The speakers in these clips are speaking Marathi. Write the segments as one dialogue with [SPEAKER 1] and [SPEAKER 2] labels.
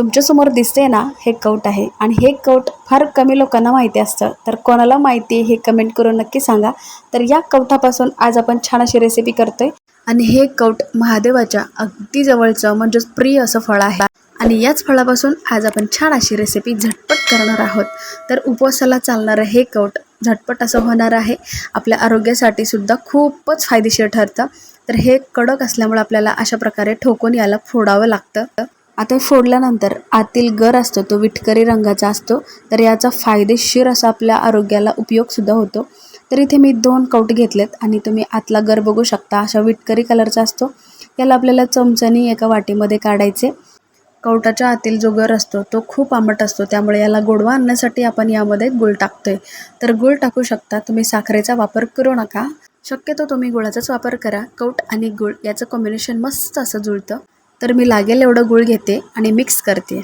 [SPEAKER 1] तुमच्यासमोर दिसते ना हे कौट आहे. आणि हे कौट फार कमी लोकांना माहिती असतं. तर कोणाला माहिती आहे हे कमेंट करून नक्की सांगा. तर या कवठापासून आज आपण छान अशी रेसिपी करतोय. आणि हे कौट महादेवाच्या अगदी जवळचं म्हणजेच प्रिय असं फळ आहे. आणि याच फळापासून आज आपण छान अशी रेसिपी झटपट करणार आहोत. तर उपवासाला चालणारं हे कौट झटपट असं होणार आहे. आपल्या आरोग्यासाठी सुद्धा खूपच फायदेशीर ठरतं. तर हे कडक असल्यामुळे आपल्याला अशा प्रकारे ठोकून याला फोडावं लागतं. आता फोडल्यानंतर आतील गर असतो तो विटकरी रंगाचा असतो तर याचा फायदेशीर असा आपल्या आरोग्याला उपयोगसुद्धा होतो. तर इथे मी दोन कौट घेतलेत आणि तुम्ही आतला गर बघू शकता. अशा विटकरी कलरचा असतो. याला आपल्याला चमच्यानी एका वाटीमध्ये काढायचे. कवटाच्या आतील जो गर असतो तो खूप आंबट असतो. त्यामुळे याला गोडवा आणण्यासाठी आपण यामध्ये गुळ टाकतोय. तर गुळ टाकू शकता. तुम्ही साखरेचा वापर करू नका. शक्यतो तुम्ही गुळाचाच वापर करा. कौट आणि गुळ याचं कॉम्बिनेशन मस्त असं जुळतं. तर मी लागेल एवढं गुळ घेते आणि मिक्स करते.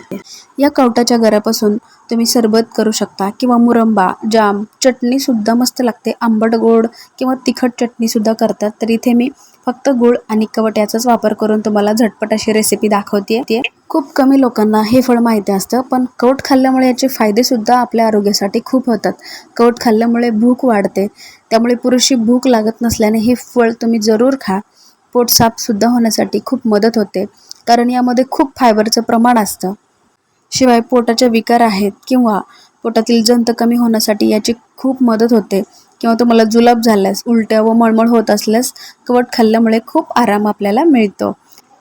[SPEAKER 1] या कवटाच्या गरापासून तुम्ही सरबत करू शकता किंवा मुरंबा जाम चटणीसुद्धा मस्त लागते. आंबट गोड किंवा तिखट चटणीसुद्धा करतात. तर इथे मी फक्त गुळ आणि कवट याचाच वापर करून तुम्हाला झटपट अशी रेसिपी दाखवते ते खूप कमी लोकांना हे फळ माहिती असतं पण कवट खाल्ल्यामुळे याचे फायदेसुद्धा आपल्या आरोग्यासाठी खूप होतात. कवट खाल्ल्यामुळे भूक वाढते त्यामुळे पुरेशी भूक लागत नसल्याने हे फळ तुम्ही जरूर खा. पोट साफसुद्धा होण्यासाठी खूप मदत होते कारण यामध्ये खूप फायबरचं प्रमाण असतं. शिवाय पोटाचे विकार आहेत किंवा पोटातील जंत कमी होण्यासाठी याची खूप मदत होते किंवा तुम्हाला जुलाब झाल्यास उलट्या व मळमळ होत असल्यास कवट खाल्ल्यामुळे खूप आराम आपल्याला मिळतो.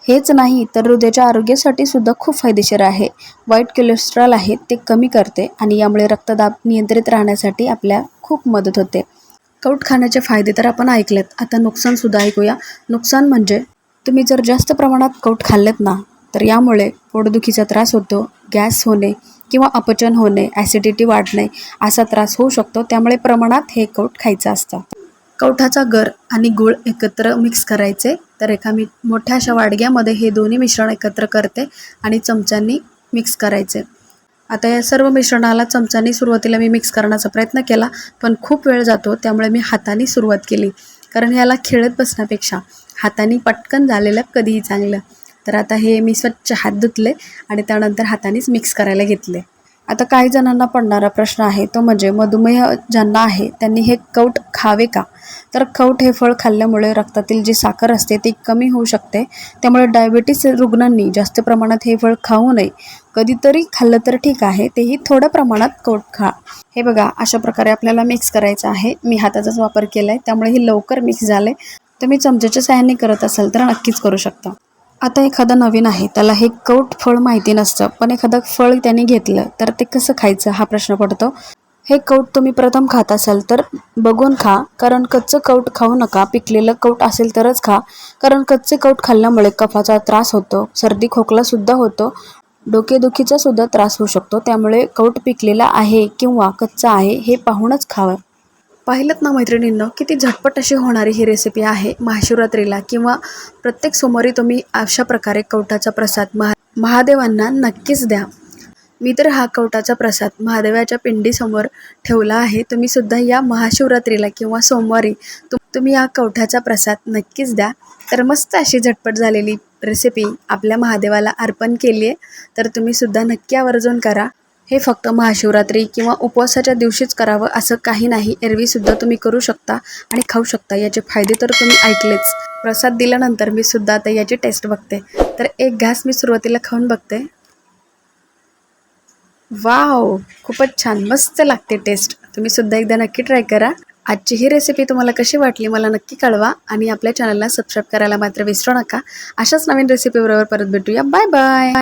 [SPEAKER 1] हेच नाही तर हृदयाच्या आरोग्यासाठी सुद्धा खूप फायदेशीर आहे. वाईट कोलेस्ट्रॉल आहे ते कमी करते आणि यामुळे रक्तदाब नियंत्रित राहण्यासाठी आपल्या खूप मदत होते. कौट खाण्याचे फायदे तर आपण ऐकलेत. आता नुकसानसुद्धा ऐकूया. नुकसान म्हणजे तुम्ही जर जास्त प्रमाणात कौट खाल्लेत ना तर यामुळे पोटदुखीचा त्रास होतो गॅस होणे किंवा अपचन होणे ॲसिडिटी वाढणे असा त्रास होऊ शकतो. त्यामुळे प्रमाणात हे कौट खायचं असतं. कवठाचा गर आणि गूळ एकत्र मिक्स करायचे. तर एका मी मोठ्या अशा वाडग्यामध्ये हे दोन्ही मिश्रण एकत्र करते आणि चमच्यांनी मिक्स करायचे. आता या सर्व मिश्रणाला चमचाने सुरुवातीला मी मिक्स करण्याचा प्रयत्न केला पण खूप वेळ जातो त्यामुळे मी हाताने सुरुवात केली. कारण याला खेळत बसण्यापेक्षा हाताने पटकन झालेलं कधीही चांगलं. तर आता हे मी स्वच्छ हात धुतले आणि त्यानंतर हातानेच मिक्स करायला घेतले. आता काही जणांना पडणारा प्रश्न आहे तो म्हणजे मधुमेह ज्यांना आहे त्यांनी हे कौट खावे का? तर कवट हे फळ खाल्ल्यामुळे रक्तातील जी साखर असते ती कमी होऊ शकते. त्यामुळे डायबिटीस रुग्णांनी जास्त प्रमाणात हे फळ खाऊ नये. कधीतरी खाल्लं तर ठीक आहे तेही थोड्या प्रमाणात कौट खा. हे बघा अशा प्रकारे आपल्याला मिक्स करायचं आहे. मी हाताचाच वापर केला आहे त्यामुळे हे लवकर मिक्स झाले तुम्ही चमच्याच्या साह्याने करत असाल तर नक्कीच करू शकता. आता एखादं नवीन आहे त्याला हे कौट फळ माहिती नसतं पण एखादं फळ त्याने घेतलं तर ते कसं खायचं हा प्रश्न पडतो. हे कौट तुम्ही प्रथम खात असाल तर बघून खा कारण कच्चं कौट खाऊ नका पिकलेलं कौट असेल तरच खा. कारण कच्चे कौट खाल्ल्यामुळे कफाचा त्रास होतो सर्दी खोकलासुद्धा होतो डोकेदुखीचा सुद्धा त्रास होऊ शकतो. त्यामुळे कौट पिकलेला आहे किंवा कच्चा आहे हे पाहूनच खावं. पाहिलं ना मैत्रिणींना किती झटपट अशी होणारी ही रेसिपी आहे महाशिवरात्रीला किंवा प्रत्येक सोमवारी तुम्ही अशा प्रकारे कवटाचा प्रसाद महा महादेवांना नक्कीच द्या. मी तर हा कवटाचा प्रसाद महादेवाच्या पिंडीसमोर ठेवला आहे. तुम्ही सुद्धा या महाशिवरात्रीला किंवा सोमवारी तुम तुम्ही या कवठाचा प्रसाद नक्कीच द्या. तर मस्त अशी झटपट झालेली रेसिपी आपल्या महादेवाला अर्पण केली आहे तर तुम्ही सुद्धा नक्की आवर्जून करा. हे फक्त महाशिवरात्री किंवा उपवासाच्या दिवशीच करावं असं काही नाही. एरवीसुद्धा तुम्ही करू शकता आणि खाऊ शकता. याचे फायदे तर तुम्ही ऐकलेच. प्रसाद दिल्यानंतर मी सुद्धा आता याची टेस्ट बघते. तर एक घास मी सुरुवातीला खाऊन बघते. वाव! खूपच छान. मस्त लागते टेस्ट तुम्ही सुद्धा एकदा नक्की ट्राय करा. आजची ही रेसिपी तुम्हाला कशी वाटली मला नक्की कळवा आणि आपल्या चॅनलला सबस्क्राईब करायला मात्र विसरू नका. अशाच नवीन रेसिपीबरोबर परत भेटूया. Bye bye